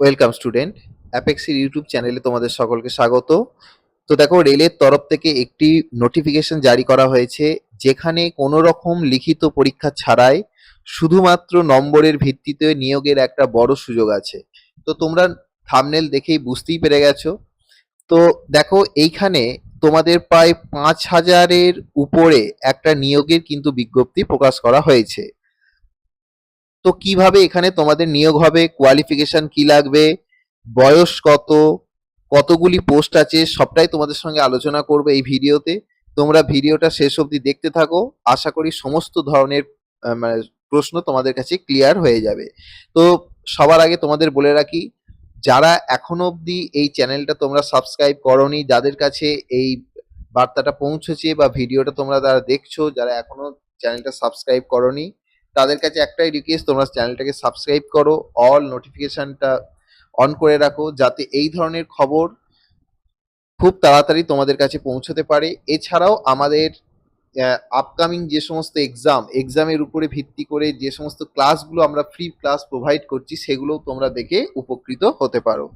Welcome student, অ্যাপেক্সির YouTube চ্যানেলে তোমাদের সকলকে স্বাগত। তো দেখো, রেলের তরফ থেকে একটি নোটিফিকেশন জারি করা হয়েছে, যেখানে কোনো রকম লিখিত পরীক্ষা ছাড়াই শুধুমাত্র নম্বরের ভিত্তিতে নিয়োগের একটা বড় সুযোগ আছে। তো তোমরা থামনেল দেখেই বুঝতেই পেরে গেছো। তো দেখো, এইখানে তোমাদের প্রায় পাঁচ হাজারের উপরে একটা নিয়োগের কিন্তু বিজ্ঞপ্তি প্রকাশ করা হয়েছে। তো কীভাবে এখানে তোমাদের নিয়োগ হবে? কোয়ালিফিকেশন কি লাগবে? বয়স কত? কতগুলি পোস্ট আছে? সবটাই তোমাদের সঙ্গে আলোচনা করবে এই ভিডিওতে। তোমরা ভিডিওটা শেষ অবধি দেখতে থাকো। আশা করি সমস্ত ধরনের মানে প্রশ্ন তোমাদের কাছে ক্লিয়ার হয়ে যাবে। তো সবার আগে তোমাদের বলে রাখি, যারা এখনও অবধি এই চ্যানেলটা তোমরা সাবস্ক্রাইব করনি, যাদের কাছে এই বার্তাটা পৌঁছেছে বা ভিডিওটা তোমরা যারা দেখছ, যারা এখনও চ্যানেলটা সাবস্ক্রাইব করনি তাদের কাছে একটাই রিকোয়েস্ট তোমরা চ্যানেলটাকে সাবস্ক্রাইব করো অল নোটিফিকেশানটা অন করে রাখো, যাতে এই ধরনের খবর খুব তাড়াতাড়ি তোমাদের কাছে পৌঁছতে পারে। এছাড়াও আমাদের আপকামিং যে সমস্ত এক্সাম এক্সামের উপরে ভিত্তি করে যে সমস্ত ক্লাসগুলো আমরা ফ্রি ক্লাস প্রোভাইড করছি, সেগুলোও তোমরা দেখে উপকৃত হতে পারো।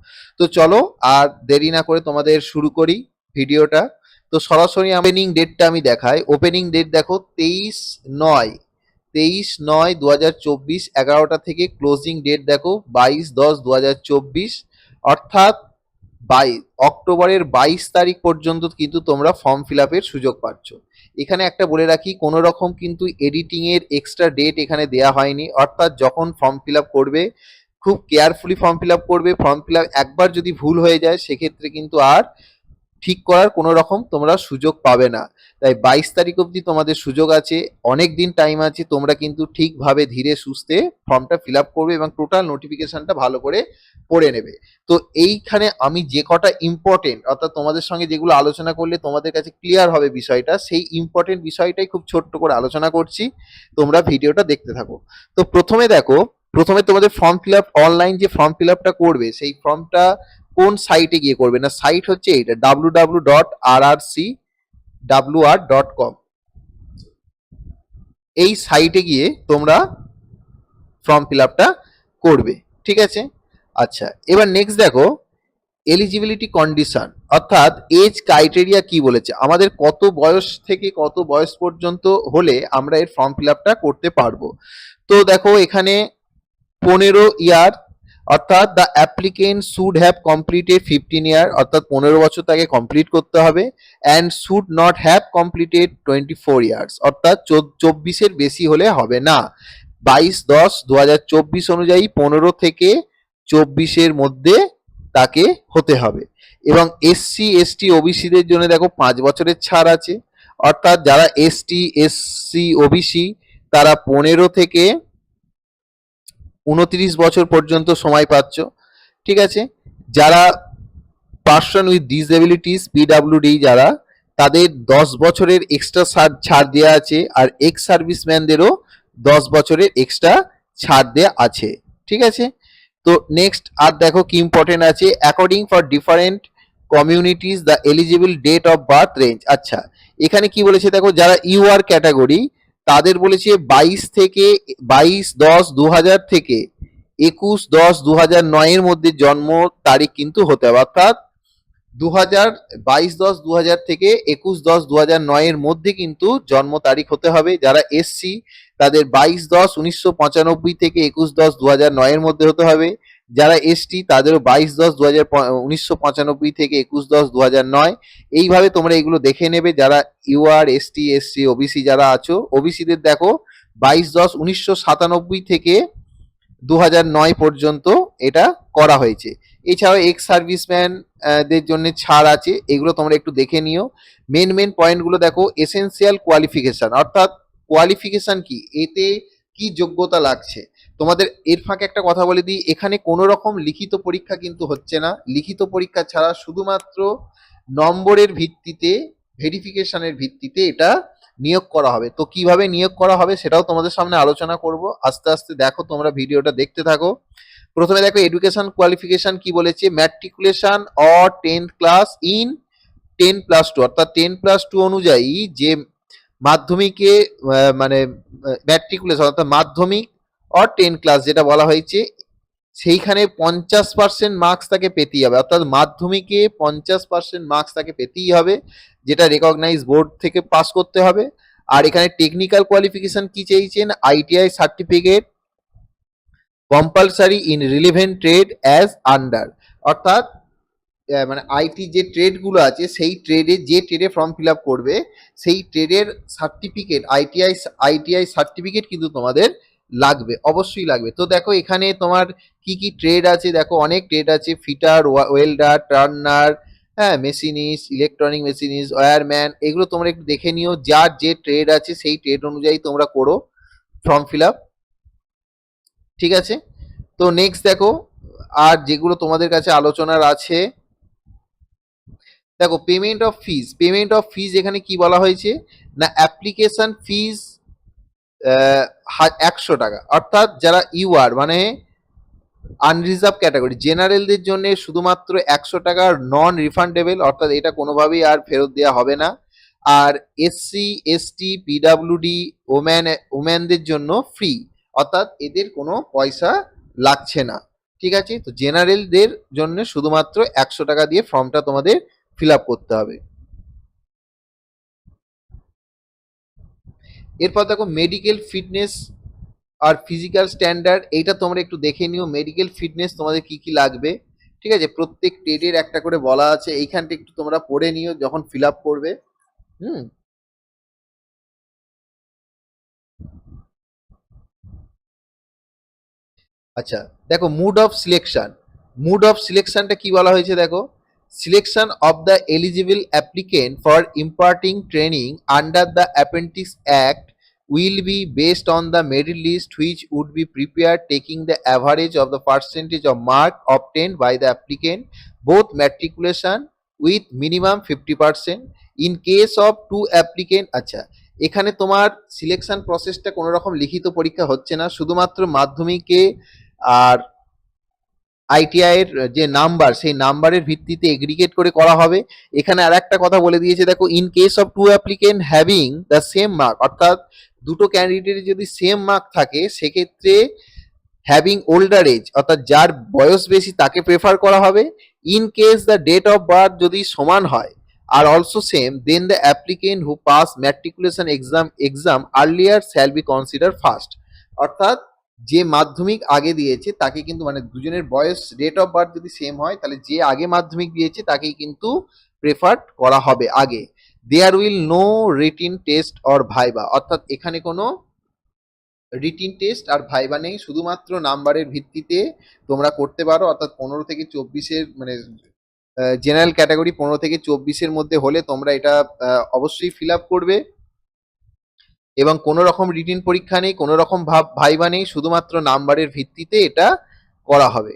তো চলো, আর দেরি না করে তোমাদের শুরু করি ভিডিওটা তো সরাসরি ওপেনিং ডেটটা আমি দেখাই। ওপেনিং ডেট দেখো, তেইশ নয়। তেইশ নয় দু হাজার চব্বিশ এগারোটা থেকে ক্লোজিং ডেট দেখো, বাইশ দশ দু হাজার চব্বিশ। অর্থাৎ বাই অক্টোবরের বাইশ তারিখ পর্যন্ত কিন্তু তোমরা ফর্ম ফিল আপের সুযোগ পাচ্ছ। এখানে একটা বলে রাখি, কোনো রকম কিন্তু এডিটিং এর এক্সট্রা ডেট এখানে দেয়া হয়নি। অর্থাৎ যখন ফর্ম ফিল আপ করবে, খুব কেয়ারফুলি ফর্ম ফিল আপ করবে। ফর্ম ফিল আপ একবার যদি ভুল হয়ে যায়, সেক্ষেত্রে কিন্তু আর ঠিক করার কোনো রকম তোমরা সুযোগ পাবে না। তাই বাইশ তারিখ অবধি তোমাদের সুযোগ আছে, অনেক দিন টাইম আছে, তোমরা কিন্তু ঠিকভাবে ধীরে সুস্থে ফর্মটা ফিল আপ করবে এবং টোটাল নোটিফিকেশনটা ভালো করে পড়ে নেবে। তো এইখানে আমি যে কটা ইম্পর্টেন্ট অর্থাৎ তোমাদের সঙ্গে যেগুলো আলোচনা করলে তোমাদের কাছে ক্লিয়ার হবে বিষয়টা, সেই ইম্পর্টেন্ট বিষয়টাই খুব ছোট্ট করে আলোচনা করছি। তোমরা ভিডিওটা দেখতে থাকো। তো প্রথমে দেখো, প্রথমে তোমাদের ফর্ম ফিল আপ অনলাইন যে ফর্ম ফিল আপটা করবে, সেই ফর্মটা কোন সাইটে গিয়ে করবে? না সাইট হচ্ছে এইটা W W dot R R C W R dot com এই সাইটে গিয়ে তোমরা ফর্ম ফিল আপটা করবে, ঠিক আছে? আচ্ছা এবার নেক্সট দেখো এলিজিবিলিটি কন্ডিশন অর্থাৎ এজ ক্রাইটেরিয়া কি বলেছে? আমাদের কত বয়স থেকে কত বয়স পর্যন্ত হলে আমরা এর ফর্ম ফিল আপটা করতে পারব? তো দেখো, এখানে পনেরো ইয়ার অর্থাৎ the applicant should have completed fifteen year অর্থাৎ পনেরো বছর তাকে কমপ্লিট করতে হবে and should not have completed twenty four years অর্থাৎ চব্বিশের বেশি হলে হবে না। বাইশ, দশ দু হাজার চব্বিশ অনুযায়ী পনেরো থেকে চব্বিশের মধ্যে তাকে হতে হবে। এবং এসসি এসটি ওবিসিদের জন্য দেখো পাঁচ বছরের ছাড় আছে। অর্থাৎ যারা এসটি এসসি ওবিসি তারা পনেরো থেকে উনত্রিশ বছর পর্যন্ত সময় পাচ্ছ, ঠিক আছে? যারা পার্সন উইথ ডিসএবিলিটিস পিডাব্লিউডি যারা, তাদের দশ বছরের এক্সট্রা ছাড় দেওয়া আছে আর এক্স সার্ভিসম্যানদেরও দশ বছরের এক্সট্রা ছাড় দেওয়া আছে, ঠিক আছে? তো নেক্সট আর দেখো কি ইম্পর্টেন্ট আছে according for different communities the eligible date of birth range আচ্ছা এখানে কি বলেছে দেখো, যারা ইউআর ক্যাটাগরি তাদের বলেছে বাইশ থেকে, বাইশ দশ দু থেকে একুশ দশ দু হাজার নয়ের মধ্যে জন্ম তারিখ কিন্তু হতে হবে। অর্থাৎ দু হাজার বাইশ দশ দু হাজার থেকে একুশ দশ দু হাজার নয়ের মধ্যে কিন্তু জন্ম তারিখ হতে হবে। যারা এসসি, তাদের বাইশ দশ উনিশশো পঁচানব্বই থেকে একুশ দশ দু হাজার নয়ের মধ্যে হতে হবে। যারা এসটি, তাদেরও বাইশ দশ দু হাজার উনিশশো পঁচানব্বই থেকে একুশ দশ দু হাজার নয়। এইভাবে তোমরা এগুলো দেখে নেবে, যারা ইউআর, এসটি, এসসি, ওবিসি যারা আছো। ওবিসিদের দেখো, বাইশ দশ উনিশশো সাতানব্বই থেকে দু নয় পর্যন্ত এটা করা হয়েছে। এছাড়াও এক্স সার্ভিসম্যান দের জন্য ছাড় আছে, এগুলো তোমরা একটু দেখে নিও। মেন মেন পয়েন্টগুলো দেখো এসেনশিয়াল কোয়ালিফিকেশান অর্থাৎ কোয়ালিফিকেশান কি? এতে কি যোগ্যতা লাগছে? তোমাদের এর ফাঁকে একটা কথা বলে দিই, এখানে কোনো রকম লিখিত পরীক্ষা কিন্তু হচ্ছে না। লিখিত পরীক্ষা ছাড়া শুধুমাত্র নম্বরের ভিত্তিতে ভেরিফিকেশনের ভিত্তিতে এটা নিয়োগ করা হবে। তো কীভাবে নিয়োগ করা হবে সেটাও তোমাদের সামনে আলোচনা করব। আস্তে আস্তে দেখো তোমরা ভিডিওটা দেখতে থাকো। প্রথমে দেখো এডুকেশন কোয়ালিফিকেশন কি বলেছে? Matriculation or tenth class in ten plus two অর্থাৎ টেন প্লাস টু অনুযায়ী যে মাধ্যমিকে মানে ম্যাট্রিকুলেশন অর্থাৎ মাধ্যমিক অর টেন ক্লাস যেটা বলা হয়েছে, সেইখানে পঞ্চাশ পার্সেন্ট মার্কস তাকে পেতেই হবে। অর্থাৎ মাধ্যমিকে পঞ্চাশ পার্সেন্ট মার্কস তাকে পেতেই হবে, যেটা রেকগনাইজ বোর্ড থেকে পাস করতে হবে। আর এখানে টেকনিক্যাল কোয়ালিফিকেশন কি চেয়েছেন? ITI certificate compulsory in relevant trade as under অর্থাৎ মানে আইটি যে ট্রেডগুলো আছে, সেই ট্রেডে যে ট্রেডে ফর্ম ফিল আপ করবে, সেই ট্রেডের সার্টিফিকেট আইটিআই আইটিআই সার্টিফিকেট কিন্তু তোমাদের লাগবে, অবশ্যই লাগবে। তো দেখো এখানে তোমার কি কি ট্রেড আছে, দেখো অনেক ট্রেড আছে। ফিটার ওয়েল্ডার টার্নার হ্যাঁ মেশিনিস্ট ইলেকট্রনিক মেশিনিস্ট ওয়্যারম্যান এগুলো তোমরা একটু দেখে নিও। যার যে ট্রেড আছে সেই ট্রেড অনুযায়ী তোমরা করো ফর্ম ফিল আপ ঠিক আছে? তো নেক্সট দেখো, আর যেগুলো তোমাদের কাছে আলোচনার আছে। দেখো payment of fees payment of fees এখানে কি বলা হয়েছে? না অ্যাপ্লিকেশন ফিজ একশো টাকা। অর্থাৎ যারা ইউআর মানে আনরিজার্ভ ক্যাটাগরি জেনারেলদের জন্য শুধুমাত্র একশো টাকার নন রিফান্ডেবল অর্থাৎ এটা কোনোভাবেই আর ফেরত দেওয়া হবে না। আর এসসি এসটি পিডাব্লিউডি ওম্যান ওম্যানদের জন্য ফ্রি অর্থাৎ এদের কোনো পয়সা লাগছে না। ঠিক আছে? তো জেনারেলদের জন্য শুধুমাত্র একশো টাকা দিয়ে ফর্মটা তোমাদের ফিল করতে হবে। এরপর দেখো মেডিকেল ফিটনেস আর ফিজিক্যাল স্ট্যান্ডার্ড এইটা তোমরা একটু দেখে নিও। মেডিকেল ফিটনেস তোমাদের কি কি লাগবে? ঠিক আছে? প্রত্যেক ট্রেডের একটা করে বলা আছে। এইখানটা একটু তোমরা পড়ে নিও যখন ফিল আপ করবে। হুম? আচ্ছা দেখো mode of selection mode of সিলেকশনটা কি বলা হয়েছে দেখো? Selection of the eligible applicant for imparting training under the apprentice act will be based on the merit list which would be prepare taking the average of the percentage of mark obtain by the applicant both matriculation with minimum fifty percent in case of two applicant আচ্ছা এখানে তোমার selection প্রসেসটা কোনো রকম লিখিত পরীক্ষা হচ্ছে না, শুধুমাত্র মাধ্যমিকে আর আইটিআই এর যে নাম্বার সেই নাম্বারের ভিত্তিতে এগ্রিগেট করে করা হবে। এখানে আর একটা কথা বলে দিয়েছে, দেখো in case of two applicant having the same mark অর্থাৎ দুটো ক্যান্ডিডেটের যদি সেম মার্ক থাকে, সেক্ষেত্রে হ্যাভিং ওল্ডার এজ অর্থাৎ যার বয়স বেশি তাকে প্রেফার করা হবে। In case the date of birth যদি সমান হয়, আর also same then the applicant who pass matriculation exam exam earlier shall be consider first অর্থাৎ যে মাধ্যমিক আগে দিয়েছে, তাকে কিন্তু মানে দুজনের বয়স ডেট অফ বার্থ যদি সেম হয়, তাহলে যে আগে মাধ্যমিক দিয়েছে, তাকেই কিন্তু প্রেফার করা হবে আগে। There will no written test or viva অর্থাৎ এখানে কোনো রিটিন টেস্ট আর ভাইবা নেই। শুধুমাত্র নাম্বারের ভিত্তিতে তোমরা করতে পারো। অর্থাৎ পনেরো থেকে চব্বিশের মানে জেনারেল ক্যাটাগরি পনেরো থেকে চব্বিশের মধ্যে হলে তোমরা এটা অবশ্যই ফিল আপ করবে। এবং কোনো রকম রিটিন পরীক্ষা নেই, কোনো রকম ভাব, ভাইবা নেই, শুধুমাত্র নাম্বারের ভিত্তিতে এটা করা হবে।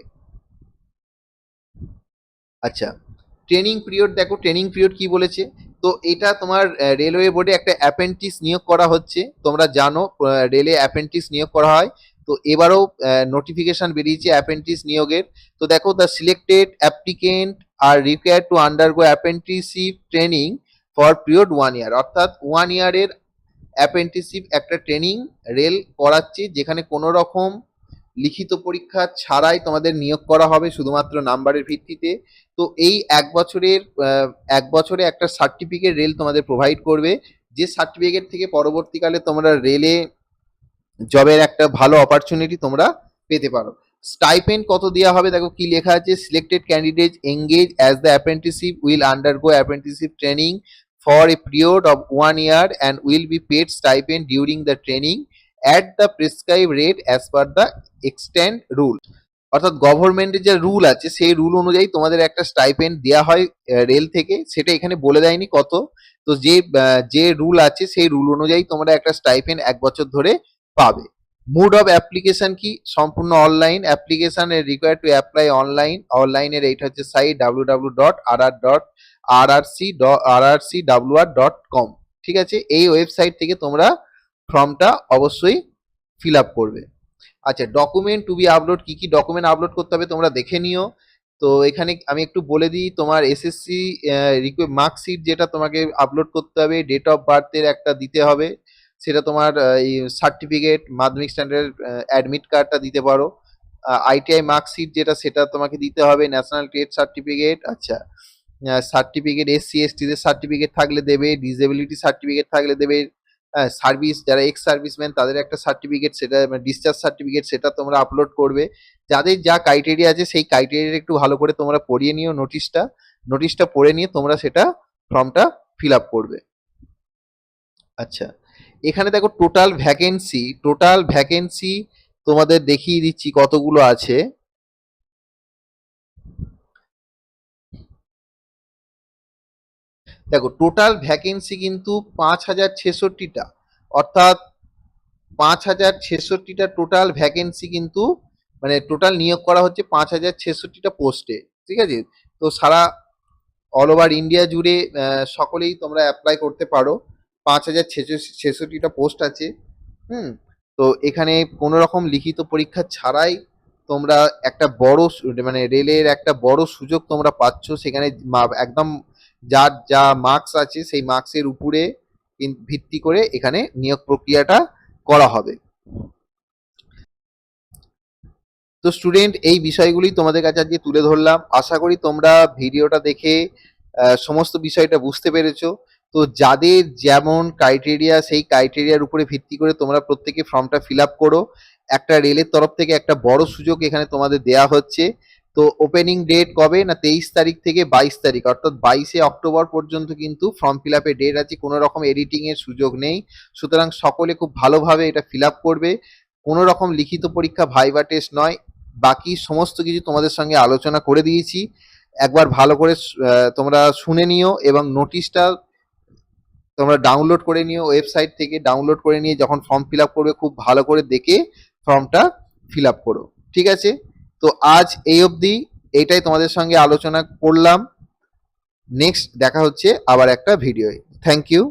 আচ্ছা ট্রেনিং পিরিয়ড দেখো ট্রেনিং পিরিয়ড কি বলেছে? তো এটা তোমার রেলওয়ে বোর্ডে একটা অ্যাপেন্টিস নিয়োগ করা হচ্ছে। তোমরা জানো রেলে অ্যাপেন্টিস নিয়োগ করা হয়। তো এবারও নোটিফিকেশন বেরিয়েছে অ্যাপেন্টিস নিয়োগের। তো দেখো the selected applicant are require to undergo apprenticeship training for period one year অর্থাৎ ওয়ান ইয়ারের অ্যাপেন্টিসিপ একটা ট্রেনিং রেল করাচ্ছে, যেখানে কোনো রকম লিখিত পরীক্ষা ছাড়াই তোমাদের নিয়োগ করা হবে শুধুমাত্র নাম্বারের ভিত্তিতে। তো এই এক বছরের এক বছরে একটা সার্টিফিকেট রেল তোমাদের প্রোভাইড করবে। যে সার্টিফিকেট থেকে পরবর্তীকালে তোমরা রেলে জবের একটা ভালো অপরচুনিটি তোমরা পেতে পারো। স্টাইপেন্ড কত দেওয়া হবে দেখো কি লেখা আছে? Selected candidate engage as the apprenticeship will undergo apprenticeship training for a period of one year and will be paid stipend during the training at the prescribe rate as per the extend rule অর্থাৎ গভর্নমেন্টের যে rule আছে, সেই rule অনুযায়ী তোমাদের একটা stipend দেওয়া হয় রেল থেকে। সেটা এখানে বলে দেয়নি কত। তো যে যে রুল আছে, সেই রুল অনুযায়ী তোমরা একটা স্টাইপেন্ড এক বছর ধরে পাবে। মুড অফ অ্যাপ্লিকেশন কি? সম্পূর্ণ online application require to apply online অনলাইনের এইটা হচ্ছে site W W dot R R dot R R C R R C W R dot com ঠিক আছে? এই ওয়েবসাইট থেকে তোমরা ফর্মটা অবশ্যই ফিল আপ করবে। আচ্ছা ডকুমেন্ট টু বি আপলোড কি কি ডকুমেন্ট আপলোড করতে হবে তোমরা দেখে নিও। তো এখানে আমি একটু বলে দিই, তোমার এসএসসি মার্কশিট যেটা তোমাকে আপলোড করতে হবে ডেট অফ বার্থের একটা দিতে হবে। সেটা তোমার এই সার্টিফিকেট মাধ্যমিক স্ট্যান্ডার্ড অ্যাডমিট কার্ডটা দিতে পারো। আইটিআই মার্কশিট যেটা, সেটা তোমাকে দিতে হবে ন্যাশনাল ট্রেড সার্টিফিকেট আচ্ছা। সার্টিফিকেট এসসি এসটিদের সার্টিফিকেট থাকলে দেবে ডিসেবিলিটি সার্টিফিকেট থাকলে দেবে। সার্ভিস যারা এক্স সার্ভিসম্যান তাদের একটা সার্টিফিকেট সেটা ডিসচার্জ সার্টিফিকেট সেটা তোমরা আপলোড করবে। যাদের যা ক্রাইটেরিয়া আছে, সেই ক্রাইটেরিয়া একটু ভালো করে তোমরা পড়িয়ে নিও নোটিশটা নোটিশটা পড়ে নিয়ে তোমরা সেটা ফর্মটা ফিল আপ করবে। আচ্ছা। এখানে দেখো টোটাল ভ্যাকেন্সি টোটাল ভ্যাকেন্সি তোমাদের দেখিয়ে দিচ্ছি কতগুলো আছে। দেখো টোটাল ভ্যাকেন্সি কিন্তু পাঁচ হাজার ছেষট্টিটা, অর্থাৎ পাঁচ হাজার ছেষট্টিটা টোটাল ভ্যাকেন্সি কিন্তু মানে টোটাল নিয়োগ করা হচ্ছে পাঁচ হাজার ছেষট্টিটা পোস্টে ঠিক আছে? তো সারা অল ওভার ইন্ডিয়া জুড়ে সকলেই তোমরা অ্যাপ্লাই করতে পারো। পাঁচ হাজার ছেষট্টিটা পোস্ট আছে, হুম? তো এখানে কোনো রকম লিখিত পরীক্ষা ছাড়াই তোমরা একটা বড় মানে রেলের একটা বড় সুযোগ তোমরা পাচ্ছ। সেখানে একদম যার যা মার্কস আছে সেই মার্কসের উপরে ভিত্তি করে এখানে নিয়োগ প্রক্রিয়াটা করা হবে। তো স্টুডেন্ট এই বিষয়গুলি তোমাদের কাছে আজকে তুলে ধরলাম। আশা করি তোমরা ভিডিওটা দেখে সমস্ত বিষয়টা বুঝতে পেরেছ। তো যাদের যেমন ক্রাইটেরিয়া সেই ক্রাইটেরিয়ার উপরে ভিত্তি করে তোমরা প্রত্যেকে ফর্মটা ফিল আপ করো। একটা রেলের তরফ থেকে একটা বড় সুযোগ এখানে তোমাদের দেয়া হচ্ছে। তো ওপেনিং ডেট কবে? না তেইশ তারিখ থেকে বাইশ তারিখ। অর্থাৎ বাইশে অক্টোবর পর্যন্ত কিন্তু ফর্ম ফিল আপের ডেট আছে। কোনো রকম এডিটিং এর সুযোগ নেই। সুতরাং সকলে খুব ভালোভাবে এটা ফিল আপ করবে। কোনো রকম লিখিত পরীক্ষা ভাইবা টেস্ট নয়। বাকি সমস্ত কিছু তোমাদের সঙ্গে আলোচনা করে দিয়েছি। একবার ভালো করে তোমরা শুনে নিও এবং নোটিশটা তোমরা ডাউনলোড করে নিও ওয়েবসাইট থেকে ডাউনলোড করে নিয়ে যখন ফর্ম ফিল করবে, খুব ভালো করে দেখে ফর্মটা ফিল করো, ঠিক আছে? তো আজ এই অবধি এইটাই তোমাদের সঙ্গে আলোচনা করলাম। নেক্সট দেখা হচ্ছে আবার একটা ভিডিওয়ে থ্যাংক ইউ